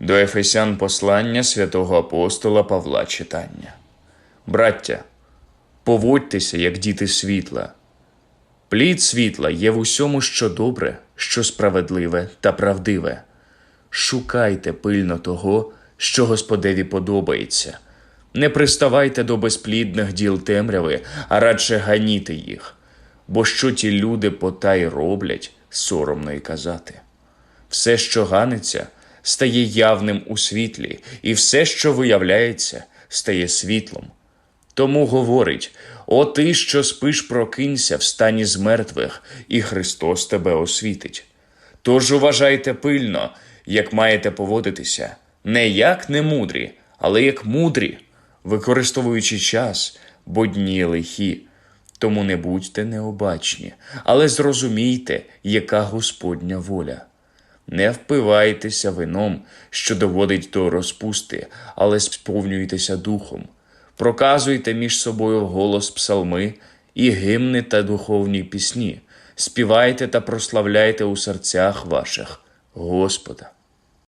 До Ефесян послання святого апостола Павла читання. Браття, поводьтеся, як діти світла. Плід світла є в усьому, що добре, що справедливе та правдиве. Шукайте пильно того, що Господеві подобається. Не приставайте до безплідних діл темряви, а радше ганіте їх, бо що ті люди потай роблять, соромно й казати. Все, що ганиться, стає явним у світлі, і все, що виявляється, стає світлом. Тому говорить: О ти, що спиш, прокинься в стані з мертвих, і Христос тебе освітить. Тож уважайте пильно, як маєте поводитися, не як немудрі, але як мудрі, використовуючи час, бо дні лихі. Тому не будьте необачні, але зрозумійте, яка Господня воля. Не впивайтеся вином, що доводить до розпусти, але сповнюйтеся духом. Проказуйте між собою голос псалми і гімни та духовні пісні, співайте та прославляйте у серцях ваших Господа.